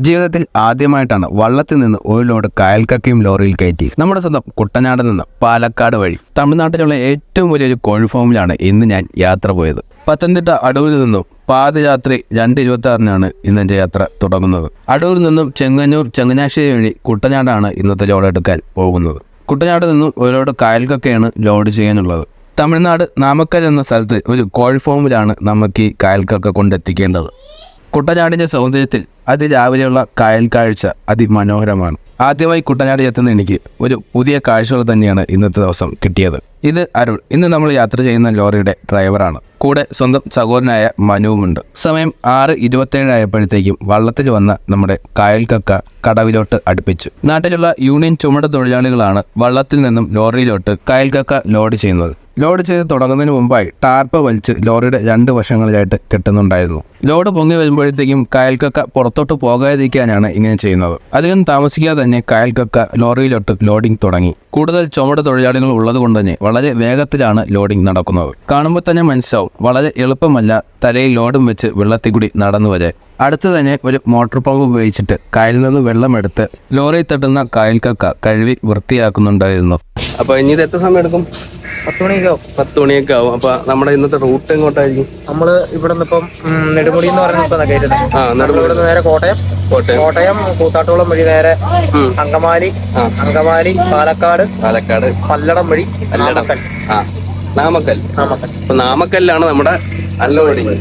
ജീവിതത്തിൽ ആദ്യമായിട്ടാണ് വള്ളത്തിൽ നിന്ന് ലോഡ് കായൽക്കക്കയും ലോറിയിൽ കയറ്റി. നമ്മുടെ സ്വന്തം കുട്ടനാട് നിന്ന് പാലക്കാട് വഴി. തമിഴ്നാട്ടിലുള്ള ഏറ്റവും വലിയൊരു കോഴി ഫാമിലാണ് ഇന്ന് ഞാൻ യാത്ര പോയത്. പത്തനംതിട്ട അടൂരിൽ നിന്നും പാദയാത്രി രണ്ട് ഇരുപത്തി ആറിനാണ് ഇന്ന് എന്റെ യാത്ര തുടങ്ങുന്നത്. അടൂരിൽ നിന്നും ചെങ്ങന്നൂർ ചങ്ങനാശ്ശേരി വഴി കുട്ടനാടാണ് ഇന്നത്തെ ലോഡ് എടുക്കാൻ പോകുന്നത്. കുട്ടനാട് നിന്നും ലോഡ് കായൽക്കക്കയാണ് ലോഡ് ചെയ്യാനുള്ളത്. തമിഴ്നാട് നാമക്കൽ എന്ന സ്ഥലത്ത് ഒരു കോഴി ഫോമിലാണ് നമുക്ക് ഈ കായൽക്കൊക്കെ കൊണ്ടെത്തിക്കേണ്ടത്. കുട്ടനാടിന്റെ സൗന്ദര്യത്തിൽ അതിരാവിലെയുള്ള കായൽ കാഴ്ച അതിമനോഹരമാണ്. ആദ്യമായി കുട്ടനാട് എത്തുന്ന എനിക്ക് ഒരു പുതിയ കാഴ്ചകൾ തന്നെയാണ് ഇന്നത്തെ ദിവസം കിട്ടിയത്. ഇത് അരുൺ ഇന്ന് നമ്മൾ യാത്ര ചെയ്യുന്ന ലോറിയുടെ ഡ്രൈവറാണ്. കൂടെ സ്വന്തം സഹോദരനായ മനുവുമുണ്ട്. സമയം ആറ് ഇരുപത്തേഴ് ആയപ്പോഴത്തേക്കും വള്ളത്തിൽ വന്ന നമ്മുടെ കായൽ കക്ക കടവിലോട്ട് അടുപ്പിച്ചു. നാട്ടിലുള്ള യൂണിയൻ ചുമട് തൊഴിലാളികളാണ് വള്ളത്തിൽ നിന്നും ലോറിയിലോട്ട് കായൽ കക്ക ലോഡ് ചെയ്യുന്നത്. ലോഡ് ചെയ്ത് തുടങ്ങുന്നതിന് മുമ്പായി ടാർപ്പ് വലിച്ച് ലോറിയുടെ രണ്ട് വശങ്ങളിലായിട്ട് കെട്ടുന്നുണ്ടായിരുന്നു. ലോഡ് പൊങ്ങി വരുമ്പോഴത്തേക്കും കായൽക്കക്ക പുറത്തോട്ട് പോകാതിരിക്കാനാണ് ഇങ്ങനെ ചെയ്യുന്നത്. അധികം താമസിക്കാതെ തന്നെ കായൽക്കക്ക ലോറിയിലോട്ട് ലോഡിംഗ് തുടങ്ങി. കൂടുതൽ ചുമട് തൊഴിലാളികൾ ഉള്ളത് കൊണ്ട് തന്നെ വളരെ വേഗത്തിലാണ് ലോഡിംഗ് നടക്കുന്നത്. കാണുമ്പോൾ തന്നെ മനസ്സിലാവും വളരെ എളുപ്പമല്ല തലയിൽ ലോഡും വെച്ച് വെള്ളത്തിൽ കൂടി നടന്നു വരെ. അടുത്ത് തന്നെ ഒരു മോട്ടോർ പമ്പ് ഉപയോഗിച്ചിട്ട് കായലിൽ നിന്ന് വെള്ളമെടുത്ത് ലോറിയിൽ തട്ടുന്ന കായൽക്കക്ക കഴുകി വൃത്തിയാക്കുന്നുണ്ടായിരുന്നു. അപ്പോൾ ഇനി ഇത് എത്ര സമയം എടുക്കും? പത്ത് മണിയൊക്കെ ആവും. അപ്പൊ നമ്മുടെ ഇന്നത്തെ റൂട്ട് എങ്ങോട്ടായിരിക്കും? നമ്മൾ ഇവിടെ നിന്ന് ഇപ്പം നെടുമുടി എന്ന് പറഞ്ഞ കയറ്റുന്നത് ആ ഇവിടെ നേരെ കോട്ടയം. കോട്ടയം. കോട്ടയം കൂത്താട്ടോളം വഴി നേരെ അങ്കമാലി. അങ്കമാലി പാലക്കാട് പാലക്കാട്. പല്ലടം വഴി പല്ലടം. നാമക്കൽ ആ. നാമക്കൽ നാമക്കൽ അപ്പൊ നാമക്കല്ലാണ് നമ്മുടെ അൺലോഡിങ്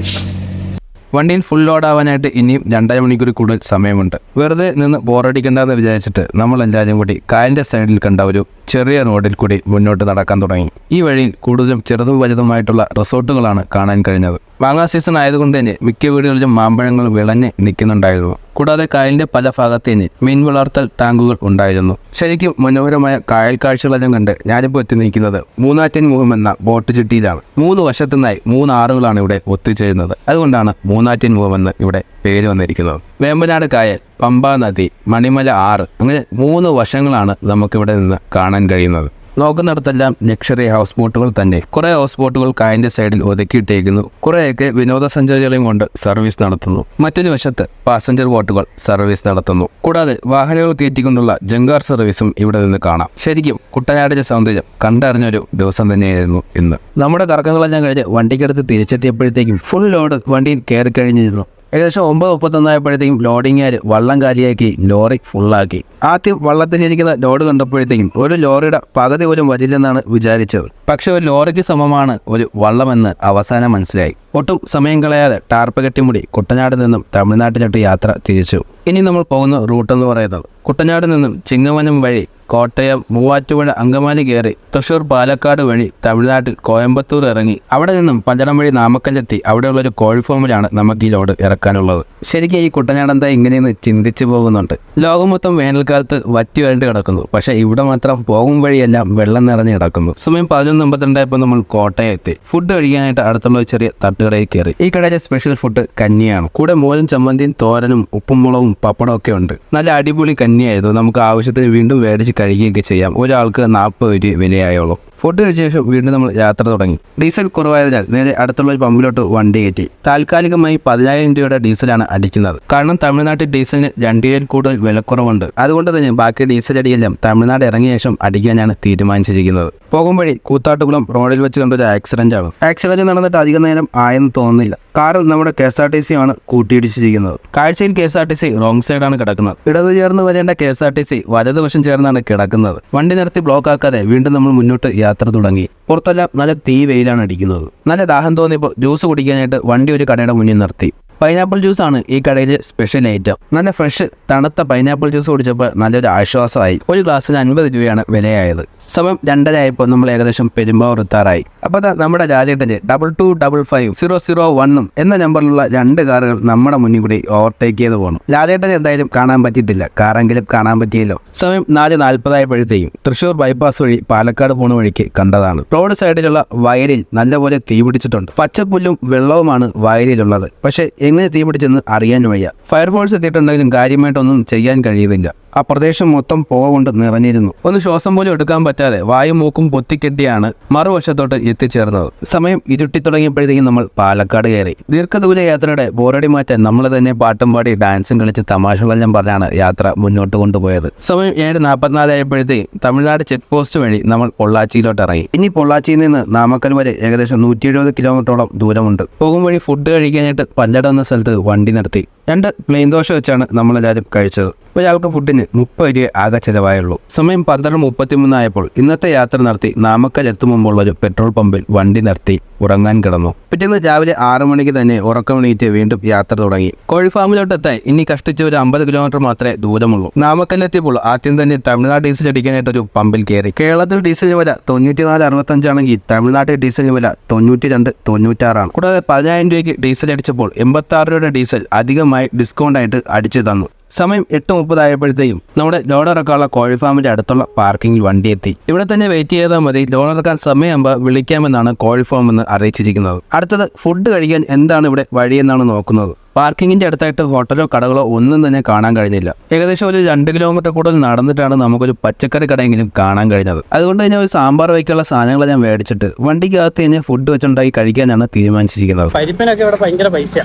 വണ്ടിയിൽ ഫുൾ ലോഡ് ആവാനായിട്ട് ഇനിയും രണ്ടര മണിക്കൂർ കൂടുതൽ സമയമുണ്ട്. വെറുതെ നിന്ന് ബോറടിക്കണ്ടെന്ന് വിചാരിച്ചിട്ട് നമ്മൾ എല്ലാവരും കൂടി കായലിന്റെ സൈഡിൽ കണ്ട ഒരു ചെറിയ റോഡിൽ കൂടി മുന്നോട്ട് നടക്കാൻ തുടങ്ങി. ഈ വഴിയിൽ കൂടുതലും ചെറുതും വലുതുമായിട്ടുള്ള റിസോർട്ടുകളാണ് കാണാൻ കഴിഞ്ഞത്. മാങ്ങാ സീസൺ ആയതുകൊണ്ട് തന്നെ മിക്ക വീടുകളിലും മാമ്പഴങ്ങൾ വിളഞ്ഞ് നിൽക്കുന്നുണ്ടായിരുന്നു. കൂടാതെ കായലിന്റെ പല ഭാഗത്തേന് മീൻ വളർത്തൽ ടാങ്കുകൾ ഉണ്ടായിരുന്നു. ശരിക്കും മനോഹരമായ കായൽ കാഴ്ചകളെല്ലാം കണ്ട് ഞാനിപ്പോൾ എത്തി നിൽക്കുന്നത് മൂന്നാറ്റൻ മുഖം എന്ന ബോട്ട് ചിട്ടിയിലാണ്. മൂന്ന് വശത്തുനിന്നായി മൂന്ന് ആറുകളാണ് ഇവിടെ ഒത്തുചേരുന്നത്. അതുകൊണ്ടാണ് മൂന്നാറ്റൻ മുഖം എന്ന് ഇവിടെ പേര് വന്നിരിക്കുന്നത്. വേമ്പനാട് കായൽ പമ്പാ നദി മണിമല ആറ് അങ്ങനെ മൂന്ന് വശങ്ങളാണ് നമുക്കിവിടെ നിന്ന് കാണാൻ കഴിയുന്നത്. നോക്കുന്നിടത്തെല്ലാം ലക്ഷറി ഹൗസ് ബോട്ടുകൾ തന്നെ. കുറെ ഹൗസ് ബോട്ടുകൾ കായന്റെ സൈഡിൽ ഒതുക്കിയിട്ടേക്കുന്നു. കുറെയൊക്കെ വിനോദസഞ്ചാരികളെയും കൊണ്ട് സർവീസ് നടത്തുന്നു. മറ്റൊരു വശത്ത് പാസഞ്ചർ ബോട്ടുകൾ സർവീസ് നടത്തുന്നു. കൂടാതെ വാഹനങ്ങൾ കയറ്റിക്കൊണ്ടുള്ള ജങ്കാർ സർവീസും ഇവിടെ നിന്ന് കാണാം. ശരിക്കും കുട്ടനാടിന്റെ സൗന്ദര്യം കണ്ടറിഞ്ഞൊരു ദിവസം തന്നെയായിരുന്നു ഇന്ന്. നമ്മുടെ കറക്കങ്ങളെല്ലാം കഴിഞ്ഞ് വണ്ടിക്കടുത്ത് തിരിച്ചെത്തിയപ്പോഴത്തേക്കും ഫുൾ ലോഡ് വണ്ടിയിൽ കയറി കഴിഞ്ഞിരുന്നു ഏകദേശം ഒമ്പത് മുപ്പത്തൊന്നായപ്പോഴത്തേക്കും ലോഡിങ്ങാർ വള്ളം കാലിയാക്കി ലോറി ഫുള്ളാക്കി ആദ്യം വള്ളത്തിലിരിക്കുന്ന ലോഡ് കണ്ടപ്പോഴത്തേക്കും ഒരു ലോറിയുടെ പകുതി പോലും വരില്ലെന്നാണ് വിചാരിച്ചത്. പക്ഷെ ഒരു ലോറിക്ക് സമമാണ് ഒരു വള്ളമെന്ന് അവസാനം മനസ്സിലായി. ഒട്ടും സമയം കളയാതെ ടാർപ്പ് കെട്ടിമുടി കുട്ടനാട് നിന്നും തമിഴ്നാട്ടിലോട്ട് യാത്ര തിരിച്ചു. ഇനി നമ്മൾ പോകുന്ന റൂട്ട് എന്ന് പറയുന്നത് കുട്ടനാട് നിന്നും ചിങ്ങവനം വഴി കോട്ടയം മൂവാറ്റുപുഴ അങ്കമാലി കയറി തൃശൂർ പാലക്കാട് വഴി തമിഴ്നാട്ടിൽ കോയമ്പത്തൂർ ഇറങ്ങി. അവിടെ നിന്നും പഞ്ചടം വഴി നാമക്കല്ലെത്തി അവിടെയുള്ള ഒരു കോഴി ഫാമിലാണ് നമുക്ക് ഈ ലോഡ് ഇറക്കാനുള്ളത്. ശരിക്കും ഈ കുട്ടനാട് എന്താ ഇങ്ങനെയെന്ന് ചിന്തിച്ചു പോകുന്നുണ്ട്. ലോകം മൊത്തം വേനൽക്കാലത്ത് വറ്റി വരണ്ട് കിടക്കുന്നു. പക്ഷേ ഇവിടെ മാത്രം പോകും വഴിയെല്ലാം വെള്ളം നിറഞ്ഞു കിടക്കുന്നു. സമയം പതിനൊന്ന് അമ്പത്തിരണ്ടായപ്പോൾ നമ്മൾ കോട്ടയം എത്തി. ഫുഡ് കഴിക്കാനായിട്ട് അടുത്തുള്ള ചെറിയ തട്ടുകടയിൽ കയറി. ഈ കടയിലെ സ്പെഷ്യൽ ഫുഡ് കന്നിയാണ് കൂടെ മോരും ചമ്മന്തിയും തോരനും ഉപ്പും മുളകും പപ്പടം ഒക്കെ ഉണ്ട്. നല്ല അടിപൊളി കഞ്ഞിയായിരുന്നു. നമുക്ക് ആവശ്യത്തിന് വീണ്ടും മേടിച്ച് കഴിക്കുകയൊക്കെ ചെയ്യാം. ഒരാൾക്ക് നാൽപ്പത് രൂപ വിലയായുള്ളൂ. ഫുഡ് കഴിച്ച ശേഷം വീണ്ടും നമ്മൾ യാത്ര തുടങ്ങി. ഡീസൽ കുറവായതിനാൽ നേരെ അടുത്തുള്ള ഒരു പമ്പിലോട്ട് വണ്ടി കയറ്റി. താൽക്കാലികമായി പതിനായിരം രൂപയുടെ ഡീസലാണ് അടിക്കുന്നത്. കാരണം തമിഴ്നാട്ടിൽ ഡീസലിന് രണ്ട് രൂപയിൽ കൂടുതൽ വിലക്കുറവുണ്ട്. അതുകൊണ്ട് തന്നെ ബാക്കി ഡീസൽ അടിയെല്ലാം തമിഴ്നാട് ഇറങ്ങിയ ശേഷം അടിക്കാനാണ് തീരുമാനിച്ചിരിക്കുന്നത്. പോകും കൂത്താട്ടുകുളം റോഡിൽ വെച്ച് കണ്ടൊരു ആക്സിഡന്റ് ആണ്. ആക്സിഡന്റ് നടന്നിട്ട് അധികം നേരം ആയെന്ന് തോന്നുന്നില്ല. കാർ നമ്മുടെ K S R T C ആണ് കൂട്ടിയിടിച്ചിരിക്കുന്നത്. കാഴ്ചയിൽ K S R T C wrong സൈഡാണ് കിടക്കുന്നത്. ഇടത് ചേർന്ന് വരേണ്ട K S R T C വലതുവശം ചേർന്നാണ് കിടക്കുന്നത്. വണ്ടി നിർത്തി ബ്ലോക്ക് ആക്കാതെ വീണ്ടും നമ്മൾ മുന്നോട്ട് യാത്ര തുടങ്ങി. പുറത്തെല്ലാം നല്ല തീ വെയിലാണ് അടിക്കുന്നത്. നല്ല ദാഹം തോന്നിയപ്പോൾ ജ്യൂസ് കുടിക്കാനായിട്ട് വണ്ടി ഒരു കടയുടെ മുന്നിൽ നിർത്തി. പൈനാപ്പിൾ ജ്യൂസ് ആണ് ഈ കടയിലെ സ്പെഷ്യൽ ഐറ്റം നല്ല ഫ്രഷ് തണുത്ത പൈനാപ്പിൾ ജ്യൂസ് കുടിച്ചപ്പോൾ നല്ലൊരു ആശ്വാസമായി. ഒരു ഗ്ലാസ്സിന് അൻപത് രൂപയാണ് വിലയായത്. സമയം രണ്ടര ആയപ്പോൾ നമ്മൾ ഏകദേശം പെരുമ്പാവൂർ എത്താറായി. അപ്പോൾ നമ്മുടെ രാജേട്ടന്റെ double two double five zero zero വണ്ണും എന്ന നമ്പറിലുള്ള രണ്ട് കാറുകൾ നമ്മുടെ മുന്നിൽ കൂടി ഓവർടേക്ക് ചെയ്ത് പോകണം രാജേട്ടൻ എന്തായാലും കാണാൻ പറ്റിയിട്ടില്ല. കാറെങ്കിലും കാണാൻ പറ്റിയല്ലോ. സമയം നാല് നാൽപ്പതായപ്പോഴത്തേക്കും തൃശ്ശൂർ ബൈപ്പാസ് വഴി പാലക്കാട് പോണ വഴിക്ക് കണ്ടതാണ്. റോഡ് സൈഡിലുള്ള വയലിൽ നല്ലപോലെ തീ പിടിച്ചിട്ടുണ്ട് പച്ചപ്പുല്ലും വെള്ളവുമാണ് വയലിലുള്ളത്. പക്ഷേ എങ്ങനെ തീപിടിച്ചെന്ന് അറിയാൻ വയ്യ. ഫയർഫോഴ്സ് എത്തിയിട്ടുണ്ടെങ്കിലും കാര്യമായിട്ടൊന്നും ചെയ്യാൻ കഴിയുന്നില്ല. ആ പ്രദേശം മൊത്തം പുക കൊണ്ട് നിറഞ്ഞിരുന്നു. ഒന്ന് ശ്വാസം പോലും എടുക്കാൻ പറ്റാതെ വായും മൂക്കും പൊത്തിക്കെട്ടിയാണ് മറുവശത്തോട്ട് എത്തിച്ചേർന്നത്. സമയം ഇരുട്ടി തുടങ്ങിയപ്പോഴത്തേക്കും നമ്മൾ പാലക്കാട് കയറി. ദീർഘദൂര യാത്രയുടെ ബോറടി മാറ്റാൻ നമ്മൾ തന്നെ പാട്ടും പാടി ഡാൻസും കളിച്ച് തമാശകളെല്ലാം പറഞ്ഞാണ് യാത്ര മുന്നോട്ട് കൊണ്ടുപോയത്. സമയം ഏഴ് നാൽപ്പത്തിനാല് ആയപ്പോഴത്തേക്കും തമിഴ്നാട് ചെക്ക് പോസ്റ്റ് വഴി നമ്മൾ പൊള്ളാച്ചിയിലോട്ട് ഇറങ്ങി ഇനി പൊള്ളാച്ചിയിൽ നിന്ന് നാമക്കൽ വരെ ഏകദേശം നൂറ്റി എഴുപത് കിലോമീറ്ററോളം ദൂരമുണ്ട്. പോകും വഴി ഫുഡ് കഴിക്കാനായിട്ട് പല്ലട എന്ന സ്ഥലത്ത് വണ്ടി നിർത്തി. രണ്ട് പ്ലെയിൻ ദോശ വെച്ചാണ് നമ്മൾ എല്ലാവരും കഴിച്ചത്. ഒരാൾക്ക് ഫുഡിന് മുപ്പത് രൂപ ആകെ ചിലവായുള്ളൂ. സമയം പന്ത്രണ്ട് മുപ്പത്തിമൂന്നായപ്പോൾ ഇന്നത്തെ യാത്ര നടത്തി നാമക്കൽ എത്തും മുമ്പുള്ള ഒരു പെട്രോൾ പമ്പിൽ വണ്ടി നിർത്തി. ഉറങ്ങാൻ കിടന്നു. പിറ്റേന്ന് രാവിലെ ആറു മണിക്ക് തന്നെ ഉറക്കമണീറ്റ് വീണ്ടും യാത്ര തുടങ്ങി. കോഴി ഫാമിലോട്ട് എത്താൻ ഇനി കഷ്ടിച്ച് ഒരു അമ്പത് കിലോമീറ്റർ മാത്രമേ ദൂരമുള്ളൂ. നാമക്കല്ലെത്തിയപ്പോൾ ആദ്യം തന്നെ തമിഴ്നാട് ഡീസൽ അടിക്കാനായിട്ട് ഒരു പമ്പിൽ കയറി. കേരളത്തിൽ ഡീസലിന് വില തൊണ്ണൂറ്റിനാല് അറുപത്തഞ്ചാണെങ്കിൽ തമിഴ്നാട്ടിൽ ഡീസലിന് വില തൊണ്ണൂറ്റി രണ്ട് തൊണ്ണൂറ്റാറാണ് കൂടാതെ പതിനായിരം രൂപയ്ക്ക് ഡീസൽ അടിച്ചപ്പോൾ എൺപത്തി ആറ് രൂപയുടെ ഡീസൽ അധികമായി ഡിസ്കൗണ്ട് ആയിട്ട് അടിച്ചു തന്നു. സമയം എട്ട് മുപ്പതായപ്പോഴത്തേക്കും നമ്മുടെ ലോൺ ഇറക്കാനുള്ള കോഴി ഫാമിന്റെ അടുത്തുള്ള പാർക്കിംഗിൽ വണ്ടി എത്തി. ഇവിടെ തന്നെ വെയിറ്റ് ചെയ്താൽ മതി. ലോൺ ഇറക്കാൻ സമയമാകുമ്പോൾ വിളിക്കാമെന്നാണ് കോഴി ഫാം എന്ന് അറിയിച്ചിരിക്കുന്നത്. അടുത്തത് ഫുഡ് കഴിക്കാൻ എന്താണ് ഇവിടെ വഴിയെന്നാണ് നോക്കുന്നത്. പാർക്കിങ്ങിന്റെ അടുത്തായിട്ട് ഹോട്ടലോ കടകളോ ഒന്നും തന്നെ കാണാൻ കഴിഞ്ഞില്ല. ഏകദേശം ഒരു രണ്ട് കിലോമീറ്റർ കൂടുതൽ നടന്നിട്ടാണ് നമുക്കൊരു പച്ചക്കറി കടയെങ്കിലും കാണാൻ കഴിഞ്ഞത്. അതുകൊണ്ട് തന്നെ ഒരു സാമ്പാർ വയ്ക്കാനുള്ള സാധനങ്ങൾ ഞാൻ മേടിച്ചിട്ട് വണ്ടിക്കകത്ത് തന്നെ ഫുഡ് വെച്ചുണ്ടാക്കി കഴിക്കാനാണ് തീരുമാനിച്ചിരിക്കുന്നത്. പരിപ്പിനൊക്കെ ഇവിടെ ഭയങ്കര പൈസ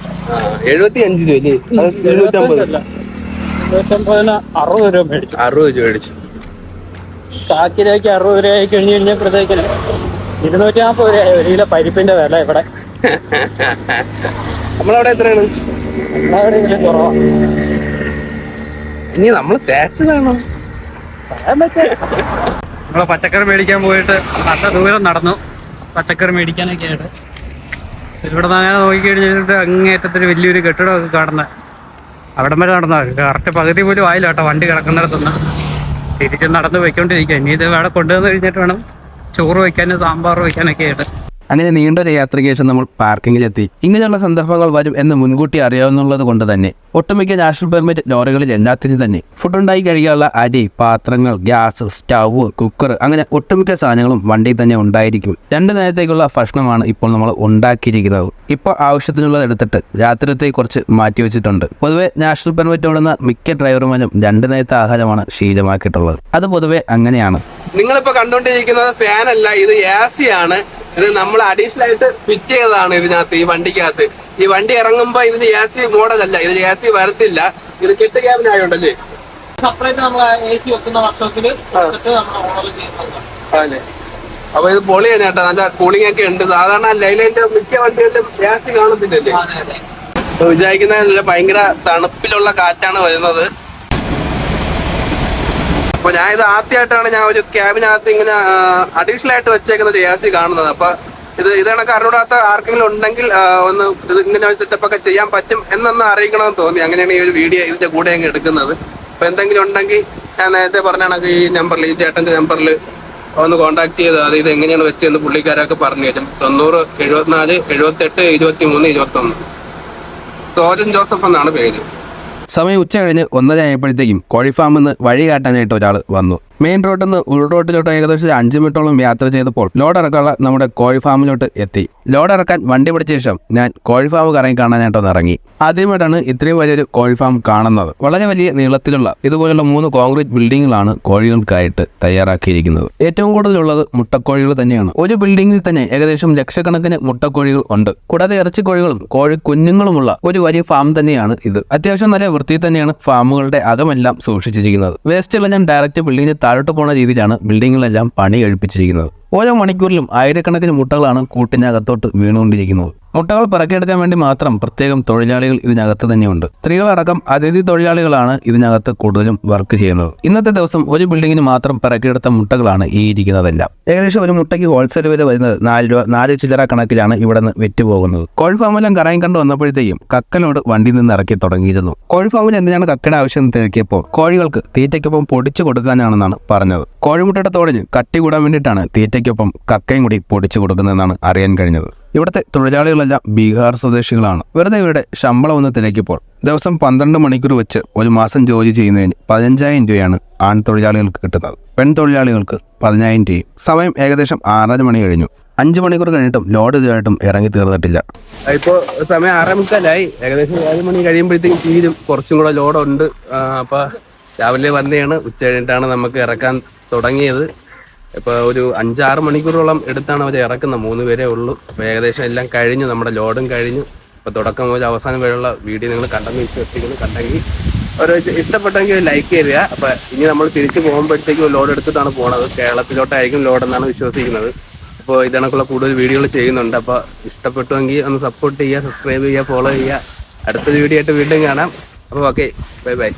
എഴുപത്തി അഞ്ച് രൂപ. ഇരുന്നൂറ്റമ്പതിന് അറുപത് രൂപ മേടിച്ചു. അറുപത് രൂപ മേടിച്ചു. ചാക്കിലേക്ക് അറുപത് രൂപ ആയി കഴിഞ്ഞ് കഴിഞ്ഞപ്പോഴത്തേക്കിന് ഇരുന്നൂറ്റി നാൽപ്പത് രൂപ ഒരു കിലോ പരിപ്പിന്റെ വില ഇവിടെ. നമ്മളവിടെ എത്രയാണ്? കുറവാണ് ഇനി നമ്മൾ തേച്ചതാണോ നമ്മൾ പച്ചക്കറി മേടിക്കാൻ പോയിട്ട് നല്ല ദൂരം നടന്നു. പച്ചക്കറി മേടിക്കാനൊക്കെ ആയിട്ട് ഇവിടെ നിന്ന് അങ്ങനെ നോക്കി കഴിഞ്ഞിട്ട് അങ്ങേറ്റത്തൊരു വലിയൊരു കെട്ടിടമൊക്കെ കാണുന്നത്. അവിടം വരെ നടന്ന കറക്റ്റ് പകുതി പോലും ആയില്ല കേട്ടോ വണ്ടി കിടക്കുന്നിടത്തുനിന്ന്. തിരിച്ച് നടന്ന് പോയിക്കൊണ്ടിരിക്കുക ഇനി ഇത് വേറെ കൊണ്ടുവന്ന് കഴിഞ്ഞിട്ട് വേണം ചോറ് വയ്ക്കാനും സാമ്പാർ വയ്ക്കാനൊക്കെ ആയിട്ട്. അങ്ങനെ നീണ്ടൊരു യാത്രയ്ക്ക് ശേഷം നമ്മൾ പാർക്കിങ്ങിലെത്തി. ഇങ്ങനെയുള്ള സന്ദർഭങ്ങൾ വരും എന്ന് മുൻകൂട്ടി അറിയാവുന്നുള്ളത് കൊണ്ട് തന്നെ. ഒട്ടുമിക്ക നാഷണൽ പെർമിറ്റ് ലോറികളിൽ എല്ലാത്തിനും തന്നെ. ഫുഡ് ഉണ്ടാക്കി കഴിക്കാനുള്ള അരി പാത്രങ്ങൾ ഗ്യാസ് സ്റ്റവ് കുക്കർ അങ്ങനെ ഒട്ടുമിക്ക സാധനങ്ങളും വണ്ടിയിൽ തന്നെ ഉണ്ടായിരിക്കും. രണ്ട് നേരത്തേക്കുള്ള ഭക്ഷണമാണ് ഇപ്പോൾ നമ്മൾ ഉണ്ടാക്കിയിരിക്കുന്നത്. ഇപ്പോൾ ആവശ്യത്തിനുള്ളത് എടുത്തിട്ട് രാത്രിത്തെ കുറച്ച് മാറ്റി വെച്ചിട്ടുണ്ട്. പൊതുവെ നാഷണൽ പെർമിറ്റ് ഓടുന്ന മിക്ക ഡ്രൈവർമാരും രണ്ട് നേരത്തെ ആഹാരമാണ് ശീലമാക്കിയിട്ടുള്ളത്. അത് പൊതുവെ അങ്ങനെയാണ്. നിങ്ങളിപ്പോ കണ്ടോണ്ടിരിക്കുന്നത് ഫാനല്ല ഇത് എ സി ആണ്. ഇത് നമ്മൾ അഡീഷണൽ ആയിട്ട് ഫിറ്റ് ചെയ്തതാണ് ഇതിനകത്ത് ഈ വണ്ടിക്കകത്ത്. ഈ വണ്ടി ഇറങ്ങുമ്പോ ഇതിന് എ സി മോഡൽ അല്ല ഇത് എ സി വരത്തില്ല. ഇത് കെട്ട് ക്യാബിനായോണ്ടല്ലേ സെപ്പറേറ്റ് നമ്മൾ എ സി വെക്കുന്ന അതല്ലേ അപ്പൊ ഇത് പൊളി തന്നെ കേട്ടോ നല്ല കൂളിംഗ് ഒക്കെ ഉണ്ട്. സാധാരണ ലൈലൈന്റെ മിക്ക വണ്ടികളിലും എ സി കാണത്തില്ലല്ലേ വിചാരിക്കുന്ന ഭയങ്കര തണുപ്പിലുള്ള കാറ്റാണ് വരുന്നത്. അപ്പൊ ഞാൻ ഇത് ആദ്യമായിട്ടാണ് ഞാൻ ഒരു ക്യാബിനകത്ത് ഇങ്ങനെ അഡീഷണൽ ആയിട്ട് വെച്ചേക്കുന്ന ഒരു എ സി കാണുന്നത്. അപ്പൊ ഇത് ഇതാണ് അറിഞ്ഞൂടാത്ത ആർക്കെങ്കിലും ഉണ്ടെങ്കിൽ ഒന്ന് ഇത് ഇങ്ങനെ ഒരു സെറ്റപ്പ് ഒക്കെ ചെയ്യാൻ പറ്റും എന്നൊന്ന് അറിയിക്കണമെന്ന് തോന്നി. അങ്ങനെയാണ് ഈ ഒരു വീഡിയോ ഇതിന്റെ കൂടെ അങ്ങ് എടുക്കുന്നത്. അപ്പൊ എന്തെങ്കിലും ഉണ്ടെങ്കിൽ ഞാൻ നേരത്തെ പറഞ്ഞാണെങ്കിൽ ഈ നമ്പറിൽ ഈ ചേട്ടന്റെ നമ്പറിൽ ഒന്ന് കോൺടാക്ട് ചെയ്ത് അത് ഇത് എങ്ങനെയാണ് വെച്ചതെന്ന് പുള്ളിക്കാരൊക്കെ പറഞ്ഞു തരും. തൊണ്ണൂറ് എഴുപത്തിനാല് എഴുപത്തെട്ട് ഇരുപത്തി മൂന്ന് ഇരുപത്തൊന്ന്. സോജൻ ജോസഫ് എന്നാണ് പേര്. സമയം ഉച്ച കഴിഞ്ഞ് ഒന്നര ആയപ്പോഴത്തേക്കും കോഴി ഫാമിൽ നിന്ന് വഴി കാട്ടാനായിട്ട് ഒരാൾ വന്നു. മെയിൻ റോഡിൽ നിന്ന് ഉൾറോട്ടിലോട്ട് ഏകദേശം അഞ്ച് മിനിറ്റോളം യാത്ര ചെയ്തപ്പോൾ ലോഡ് ഇറക്കാനുള്ള നമ്മുടെ കോഴി ഫാമിലോട്ട് എത്തി. ലോഡ് ഇറക്കാൻ വണ്ടി പിടിച്ച ശേഷം ഞാൻ കോഴി ഫാം കറങ്ങി കാണാനായിട്ട് ഒന്ന് ഇറങ്ങി. ആദ്യമായിട്ടാണ് ഇത്രയും വലിയൊരു കോഴി ഫാം കാണുന്നത്. വളരെ വലിയ നീളത്തിലുള്ള ഇതുപോലുള്ള മൂന്ന് കോൺക്രീറ്റ് ബിൽഡിങ്ങുകളാണ് കോഴികൾക്കായിട്ട് തയ്യാറാക്കിയിരിക്കുന്നത്. ഏറ്റവും കൂടുതലുള്ളത് മുട്ടക്കോഴികൾ തന്നെയാണ്. ഒരു ബിൽഡിങ്ങിൽ തന്നെ ഏകദേശം ലക്ഷക്കണക്കിന് മുട്ടക്കോഴികൾ ഉണ്ട്. കൂടാതെ ഇറച്ചി കോഴികളും കോഴി കുഞ്ഞുങ്ങളുമുള്ള ഒരു വലിയ ഫാം തന്നെയാണ് ഇത്. അത്യാവശ്യം നല്ല വൃത്തിയിൽ തന്നെയാണ് ഫാമുകളുടെ അകമെല്ലാം സൂക്ഷിച്ചിരിക്കുന്നത്. വേസ്റ്റ് ഞാൻ ഡയറക്റ്റ് ബിൽഡിങ്ങിന് താഴോട്ട് പോകുന്ന രീതിയിലാണ് ബിൽഡിങ്ങുകളെല്ലാം പണി കഴിപ്പിച്ചിരിക്കുന്നത്. ഓരോ മണിക്കൂറിലും ആയിരക്കണക്കിന് മുട്ടകളാണ് കൂട്ടിനകത്തോട്ട് വീണുകൊണ്ടിരിക്കുന്നത്. മുട്ടകൾ പിറക്കിയെടുക്കാൻ വേണ്ടി മാത്രം പ്രത്യേകം തൊഴിലാളികൾ ഇതിനകത്ത് തന്നെയുണ്ട്. സ്ത്രീകളടക്കം അതിഥി തൊഴിലാളികളാണ് ഇതിനകത്ത് കൂടുതലും വർക്ക് ചെയ്യുന്നത്. ഇന്നത്തെ ദിവസം ഒരു ബിൽഡിങ്ങിന് മാത്രം പിറക്കിയെടുത്ത മുട്ടകളാണ് ഈ ഇരിക്കുന്നതെല്ലാം. ഏകദേശം ഒരു മുട്ടയ്ക്ക് ഹോൾസെയിൽ വില വരുന്നത് നാല് രൂപ നാല് ചില്ലറ കണക്കിലാണ് ഇവിടെ നിന്ന് വെറ്റ് പോകുന്നത് ഫാമിലും കറയും കണ്ടു വന്നപ്പോഴത്തേക്കും കക്കനോട് വണ്ടി നിന്ന് ഇറക്കി തുടങ്ങിയിരുന്നു. കോഴി ഫാമിൽ എന്തിനാണ് കക്കയുടെ ആവശ്യം തിരക്കിയപ്പോൾ കോഴികൾക്ക് തീറ്റയ്ക്കൊപ്പം പൊടിച്ചു കൊടുക്കാനാണെന്നാണ് പറഞ്ഞത്. കോഴിമുട്ടയുടെ തോടിന് കട്ടി കൂടാൻ വേണ്ടിയിട്ടാണ് തീറ്റയ്ക്കൊപ്പം കക്കയും കൂടി പൊടിച്ചു കൊടുക്കുന്നതെന്നാണ് അറിയാൻ കഴിഞ്ഞത്. ഇവിടുത്തെ തൊഴിലാളികളെല്ലാം ബീഹാർ സ്വദേശികളാണ്. വെറുതെ ഇവരുടെ ശമ്പളം ഒന്ന് തിരക്കിയപ്പോൾ ദിവസം പന്ത്രണ്ട് മണിക്കൂർ വെച്ച് ഒരു മാസം ജോലി ചെയ്യുന്നതിന് പതിനഞ്ചായിരം രൂപയാണ് ആൺ തൊഴിലാളികൾക്ക് കിട്ടുന്നത്. പെൺ തൊഴിലാളികൾക്ക് പതിനായിരം രൂപയും. സമയം ഏകദേശം ആറര മണി കഴിഞ്ഞു. അഞ്ച് മണിക്കൂർ കഴിഞ്ഞിട്ടും ലോഡ് ഇതുമായിട്ടും ഇറങ്ങി തീർന്നിട്ടില്ല. ഇപ്പോൾ സമയം ആറേ മുക്കാലായി. ഏകദേശം ഏഴ് മണി കഴിയുമ്പോഴത്തേക്കും തീരും. കുറച്ചും കൂടെ ലോഡുണ്ട്. അപ്പോൾ അപ്പൊ രാവിലെ വന്നെയാണ് ഉച്ച കഴിഞ്ഞിട്ടാണ് നമുക്ക് ഇറക്കാൻ തുടങ്ങിയത്. ഇപ്പോൾ ഒരു അഞ്ചാറ് മണിക്കൂറോളം എടുത്താണ് അവർ ഇറക്കുന്നത്. മൂന്ന് പേരേ ഉള്ളൂ. അപ്പോൾ ഏകദേശം എല്ലാം കഴിഞ്ഞു. നമ്മുടെ ലോഡും കഴിഞ്ഞു. അപ്പോൾ തുടക്കം മുതൽ അവസാനം വരെയുള്ള വീഡിയോ നിങ്ങൾ കണ്ടെന്ന് വിശ്വസിക്കുന്നു. കണ്ടെങ്കിൽ ഒരു ഇഷ്ടപ്പെട്ടെങ്കിൽ ലൈക്ക് ചെയ്യുക. അപ്പോൾ ഇനി നമ്മൾ തിരിച്ചു പോകുമ്പോഴത്തേക്കും ലോഡ് എടുത്തിട്ടാണ് പോണത്. കേരളത്തിലോട്ടായിരിക്കും ലോഡ് എന്നാണ് വിശ്വസിക്കുന്നത്. അപ്പോൾ ഇതിനൊക്കെയുള്ള കൂടുതൽ വീഡിയോകൾ ചെയ്യുന്നുണ്ട്. അപ്പോൾ ഇഷ്ടപ്പെട്ടുവെങ്കിൽ ഒന്ന് സപ്പോർട്ട് ചെയ്യുക സബ്സ്ക്രൈബ് ചെയ്യുക ഫോളോ ചെയ്യുക. അടുത്ത വീഡിയോ ആയിട്ട് വീണ്ടും കാണാം. അപ്പോൾ ഓക്കെ ബൈ ബൈ